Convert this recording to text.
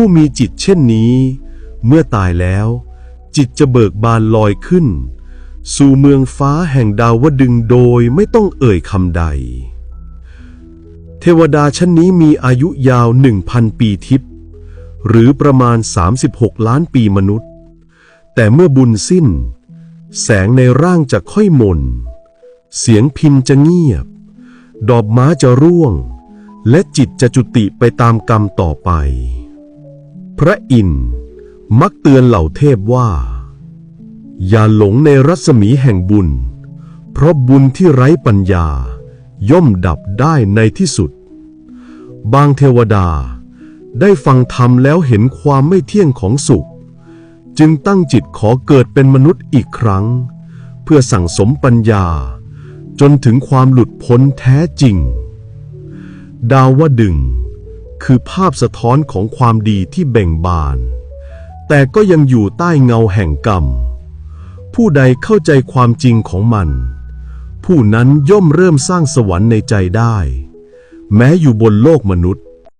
ผู้มีจิตเช่นนี้ เมื่อตายแล้ว จิตจะเบิกบานลอยขึ้น สู่เมืองฟ้าแห่งดาวดึงโดยไม่ต้องเอ่ยคำใด เทวดาชั้นนี้มีอายุยาวหนึ่งพันปีทิพย์หรือประมาณ 36 ล้านปีมนุษย์ แต่เมื่อบุญสิ้น แสงในร่างจะค่อยหม่น เสียงพินจะเงียบ ดอกม้าจะร่วง และจิตจะจุติไปตามกรรมต่อไป พระอินทร์มักเตือนเหล่าเทพว่า อย่าหลงในรัศมีแห่งบุญ เพราะบุญที่ไร้ปัญญา ย่อมดับได้ในที่สุด บางเทวดาได้ฟังธรรมแล้วเห็นความไม่เที่ยงของสุข จึงตั้งจิตขอเกิดเป็นมนุษย์อีกครั้ง เพื่อสั่งสมปัญญา จนถึงความหลุดพ้นแท้จริง ดาวดึง คือภาพสะท้อนของความดีที่เบ่งบาน แต่ก็ยังอยู่ใต้เงาแห่งกรรม ผู้ใดเข้าใจความจริงของมัน ผู้นั้นย่อมเริ่มสร้างสวรรค์ในใจได้ แม้อยู่บนโลกมนุษย์